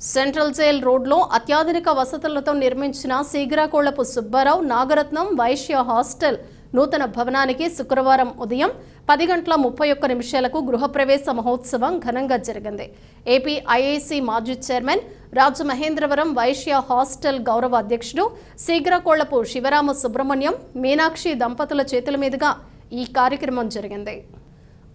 Central jail రోడ్లో అత్యాధునిక వసతులతో నిర్మించిన సీగరాకోళ్ళపు సుబ్బారావు నాగరత్నం వైశ్య హాస్టల్ నూతన భవనానికి శుక్రవారం ఉదయం పది గంటల ముప్పై ఒక్క నిమిషాలకు గృహప్రవేశ మహోత్సవం ఘనంగా జరిగింది. ఏపీ ఐఐసి మాజీ చైర్మన్ రాజమహేంద్రవరం వైశ్య హాస్టల్ గౌరవ అధ్యక్షుడు సీగరాకోళ్ళపు శివరామ సుబ్రహ్మణ్యం మీనాక్షి దంపతుల చేతుల మీదుగా ఈ కార్యక్రమం జరిగింది.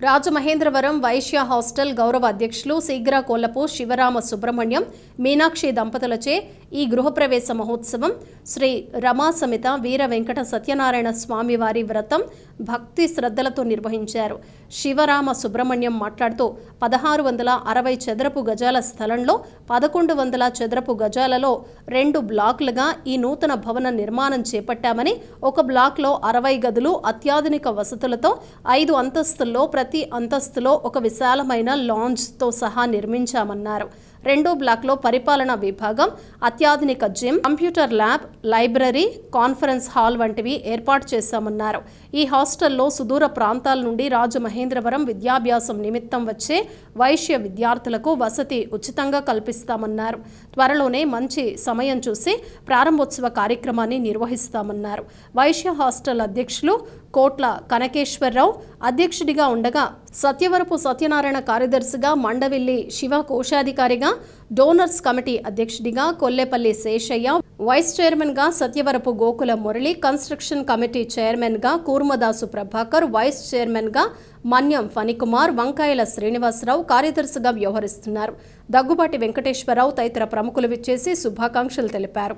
రాజమహేంద్రవరం వైశ్య హాస్టల్ గౌరవ అధ్యక్షులు శీఘ్ర కోల్లపు శివరామ సుబ్రహ్మణ్యం మీనాక్షి దంపతులచే ఈ గృహప్రవేశ మహోత్సవం శ్రీ రమా సమిత వీర వెంకట సత్యనారాయణ స్వామి వారి వ్రతం భక్తి శ్రద్ధలతో నిర్వహించారు. శివరామ సుబ్రహ్మణ్యం మాట్లాడుతూ పదహారు వందల అరవై చదరపు గజాల స్థలంలో పదకొండు వందల చదరపు గజాలలో రెండు బ్లాక్లుగా ఈ నూతన భవన నిర్మాణం చేపట్టామని ఒక బ్లాక్లో అరవై గదులు అత్యాధునిక వసతులతో ఐదు అంతస్తుల్లో ప్రతి అంతస్తులో ఒక విశాలమైన లాంజ్తో సహా నిర్మించామన్నారు. రెండో బ్లాక్లో పరిపాలనా విభాగం అత్యాధునిక gym computer lab library conference hall వంటివి ఏర్పాటు చేశామన్నారు. ఈ హాస్టల్లో సుదూర ప్రాంతాల నుండి రాజమహేంద్రవరం విద్యాభ్యాసం నిమిత్తం వచ్చే వైశ్య విద్యార్థులకు వసతి ఉచితంగా కల్పిస్తామన్నారు. త్వరలోనే మంచి సమయం చూసి ప్రారంభోత్సవ కార్యక్రమాన్ని నిర్వహిస్తామన్నారు. వైశ్య హాస్టల్ అధ్యక్షులు కోట్ల కనకేశ్వరరావు అధ్యక్షుడిగా ఉండగా సత్యవరపు సత్యనారాయణ కార్యదర్శిగా మండవిల్లి శివ కోశాధికారిగా డోనర్స్ కమిటీ అధ్యక్షుడిగా కొల్లేపల్లి శేషయ్య వైస్ చైర్మన్గా సత్యవరపు గోకుల మురళి కన్స్ట్రక్షన్ కమిటీ చైర్మన్గా కూర్మదాసు ప్రభాకర్ వైస్ చైర్మన్గా మన్యం ఫణికుమార్ వంకాయల శ్రీనివాసరావు కార్యదర్శిగా వ్యవహరిస్తున్నారు. దగ్గుబాటి వెంకటేశ్వరరావు తదితర ప్రముఖులు విచ్చేసి శుభాకాంక్షలు తెలిపారు.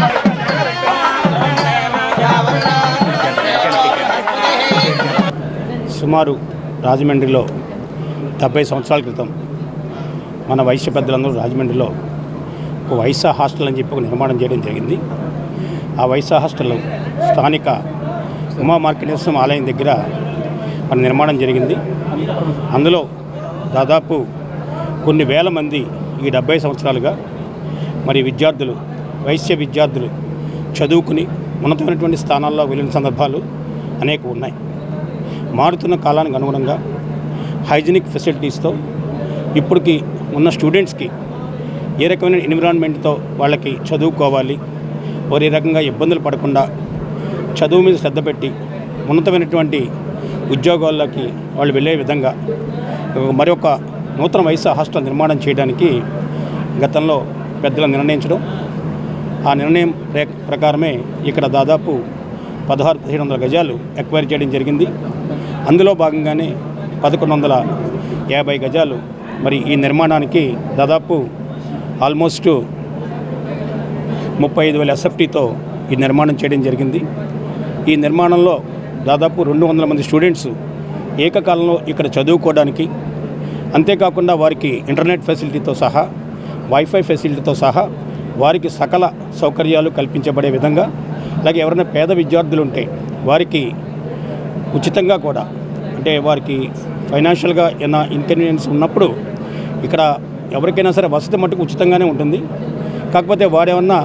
సుమారు రాజమండ్రిలో డెబ్బై సంవత్సరాల క్రితం మన వైశ్య పెద్దలందరూ రాజమండ్రిలో ఒక వైశ్య హాస్టల్ అని చెప్పి ఒక నిర్మాణం చేయడం జరిగింది. ఆ వైశ్య హాస్టల్ స్థానిక ఉమా మార్కెటేశ్వరం ఆలయం దగ్గర మన నిర్మాణం జరిగింది. అందులో దాదాపు కొన్ని వేల మంది ఈ డెబ్బై సంవత్సరాలుగా మరి విద్యార్థులు వైశ్య విద్యార్థులు చదువుకుని ఉన్నతమైనటువంటి స్థానాల్లో వెళ్ళిన సందర్భాలు అనేక ఉన్నాయి. మారుతున్న కాలానికి అనుగుణంగా హైజీనిక్ ఫెసిలిటీస్తో ఇప్పటికి ఉన్న స్టూడెంట్స్కి ఏ రకమైన ఎన్విరాన్మెంట్తో వాళ్ళకి చదువుకోవాలి వారు ఏ రకంగా ఇబ్బందులు పడకుండా చదువు మీద శ్రద్ధ పెట్టి ఉన్నతమైనటువంటి ఉద్యోగాల్లోకి వాళ్ళు వెళ్ళే విధంగా మరొక నూతన వయసు హాస్టల్ నిర్మాణం చేయడానికి గతంలో పెద్దలు నిర్ణయించడం ఆ నిర్ణయం ప్రే- ప్రకారమే ఇక్కడ దాదాపు పదహారు పదిహేడు వందల గజాలు ఎక్వైర్ చేయడం జరిగింది. అందులో భాగంగానే పదకొండు వందల యాభై గజాలు మరి ఈ నిర్మాణానికి దాదాపు ఆల్మోస్ట్ ముప్పై ఐదు వేల ఎస్ఎఫ్టీతో ఈ నిర్మాణం చేయడం జరిగింది. ఈ నిర్మాణంలో దాదాపు రెండు వందల మంది స్టూడెంట్స్ ఏకకాలంలో ఇక్కడ చదువుకోవడానికి అంతేకాకుండా వారికి ఇంటర్నెట్ ఫెసిలిటీతో సహా వైఫై ఫెసిలిటీతో సహా వారికి సకల సౌకర్యాలు కల్పించబడే విధంగా అలాగే ఎవరైనా పేద విద్యార్థులు ఉంటే వారికి ఉచితంగా కూడా అంటే వారికి ఫైనాన్షియల్గా ఏమైనా ఇన్కన్వీనియన్స్ ఉన్నప్పుడు ఇక్కడ ఎవరికైనా సరే వసతి మట్టుకు ఉచితంగానే ఉంటుంది. కాకపోతే వారేమన్నా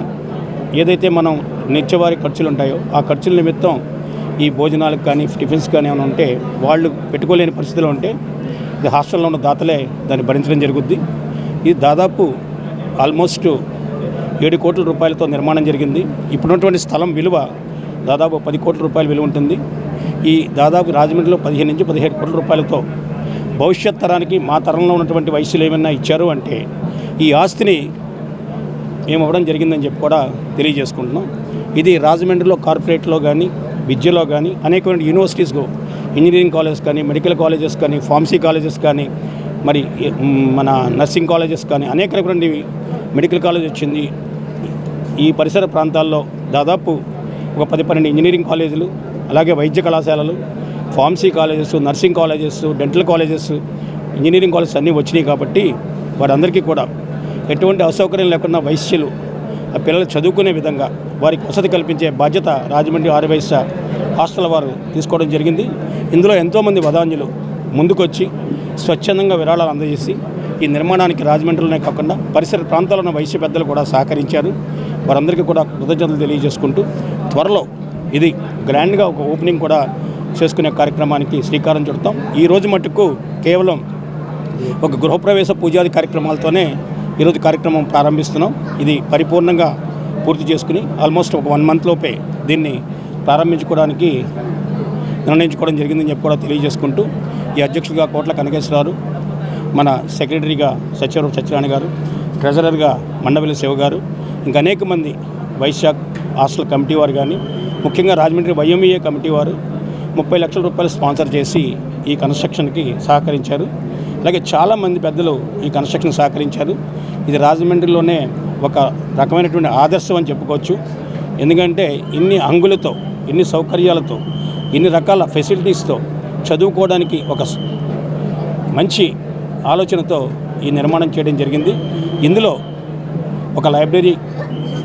ఏదైతే మనం నిత్యవారి ఖర్చులు ఉంటాయో ఆ ఖర్చుల నిమిత్తం ఈ భోజనాలకు కానీ టిఫిన్స్ కానీ ఏమైనా ఉంటే వాళ్ళు పెట్టుకోలేని పరిస్థితిలో ఉంటే ఇది హాస్టల్లో ఉన్న దాతలే దాన్ని భరించడం జరుగుద్ది. ఇది దాదాపు ఆల్మోస్ట్ ఏడు కోట్ల రూపాయలతో నిర్మాణం జరిగింది. ఇప్పుడున్నటువంటి స్థలం విలువ దాదాపు పది కోట్ల రూపాయల విలువ ఉంటుంది. ఈ దాదాపు రాజమండ్రిలో పదిహేను నుంచి పదిహేడు కోట్ల రూపాయలతో భవిష్యత్ తరానికి మా తరంలో ఉన్నటువంటి వయసులు ఏమైనా ఇచ్చారు అంటే ఈ ఆస్తిని మేము ఇవ్వడం జరిగిందని చెప్పి కూడా తెలియజేసుకుంటున్నాం. ఇది రాజమండ్రిలో కార్పొరేట్లో కానీ విద్యలో కానీ అనేకమైన యూనివర్సిటీస్కు ఇంజనీరింగ్ కాలేజెస్ కానీ మెడికల్ కాలేజెస్ కానీ ఫార్మసీ కాలేజెస్ కానీ మరి మన నర్సింగ్ కాలేజెస్ కానీ అనేక రకమైనవి మెడికల్ కాలేజ్ వచ్చింది. ఈ పరిసర ప్రాంతాల్లో దాదాపు ఒక పది పన్నెండు ఇంజనీరింగ్ కాలేజీలు అలాగే వైద్య కళాశాలలు pharmacy colleges nursing colleges dental colleges engineering colleges అన్నీ వచ్చినాయి కాబట్టి వారందరికీ కూడా ఎటువంటి అసౌకర్యం లేకుండా వైశ్యులు ఆ పిల్లలు చదువుకునే విధంగా వారికి వసతి కల్పించే బాధ్యత రాజమండ్రి ఆర్యవైశ్య హాస్టల్ వారు తీసుకోవడం జరిగింది. ఇందులో ఎంతోమంది వదాన్యులు ముందుకొచ్చి స్వచ్ఛందంగా విరాళాలు అందజేసి ఈ నిర్మాణానికి రాజమండ్రిలోనే కాకుండా పరిసర ప్రాంతాల్లో ఉన్న వైశ్య పెద్దలు కూడా సహకరించారు. వారందరికీ కూడా కృతజ్ఞతలు తెలియజేసుకుంటూ త్వరలో ఇది గ్రాండ్గా ఒక ఓపెనింగ్ కూడా చేసుకునే కార్యక్రమానికి శ్రీకారం చుడతాం. ఈ రోజు మటుకు కేవలం ఒక గృహప్రవేశ పూజాది కార్యక్రమాలతోనే ఈరోజు కార్యక్రమం ప్రారంభిస్తున్నాం. ఇది పరిపూర్ణంగా పూర్తి చేసుకుని ఆల్మోస్ట్ ఒక వన్ మంత్ లోపే దీన్ని ప్రారంభించుకోవడానికి నిర్ణయించుకోవడం జరిగిందని చెప్పి కూడా తెలియజేసుకుంటూ ఈ అధ్యక్షుడిగా కోట్ల కనకేశ్వరరావు మన సెక్రటరీగా సత్యవరం సత్యనారాయణ గారు ట్రెజరర్గా మండవల్లి శివ గారు ఇంకా అనేక మంది వైశాఖ్ హాస్టల్ కమిటీ వారు కానీ ముఖ్యంగా రాజమండ్రి వైఎంఈఏ కమిటీ వారు ముప్పై లక్షల రూపాయలు స్పాన్సర్ చేసి ఈ కన్స్ట్రక్షన్కి సహకరించారు. అలాగే చాలామంది పెద్దలు ఈ కన్స్ట్రక్షన్ సహకరించారు. ఇది రాజమండ్రిలోనే ఒక రకమైనటువంటి ఆదర్శం అని చెప్పుకోవచ్చు. ఎందుకంటే ఇన్ని అంగులతో ఇన్ని సౌకర్యాలతో ఇన్ని రకాల ఫెసిలిటీస్తో చదువుకోవడానికి ఒక మంచి ఆలోచనతో ఈ నిర్మాణం చేయడం జరిగింది. ఇందులో ఒక లైబ్రరీ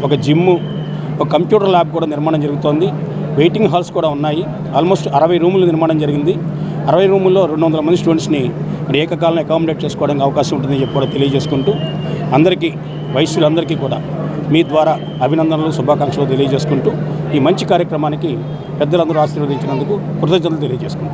ఒక జిమ్ము ఒక కంప్యూటర్ ల్యాబ్ కూడా నిర్మాణం జరుగుతోంది. వెయిటింగ్ హాల్స్ కూడా ఉన్నాయి. ఆల్మోస్ట్ అరవై రూములు నిర్మాణం జరిగింది. అరవై రూముల్లో రెండు వందల మంది స్టూడెంట్స్ని మరి ఏకకాలంలో అకామిడేట్ చేసుకోవడానికి అవకాశం ఉంటుందని చెప్పి కూడా తెలియజేసుకుంటూ అందరికీ వయస్సులందరికీ కూడా మీ ద్వారా అభినందనలు శుభాకాంక్షలు తెలియజేసుకుంటూ ఈ మంచి కార్యక్రమానికి పెద్దలందరూ ఆశీర్వదించినందుకు కృతజ్ఞతలు తెలియజేసుకుంటాం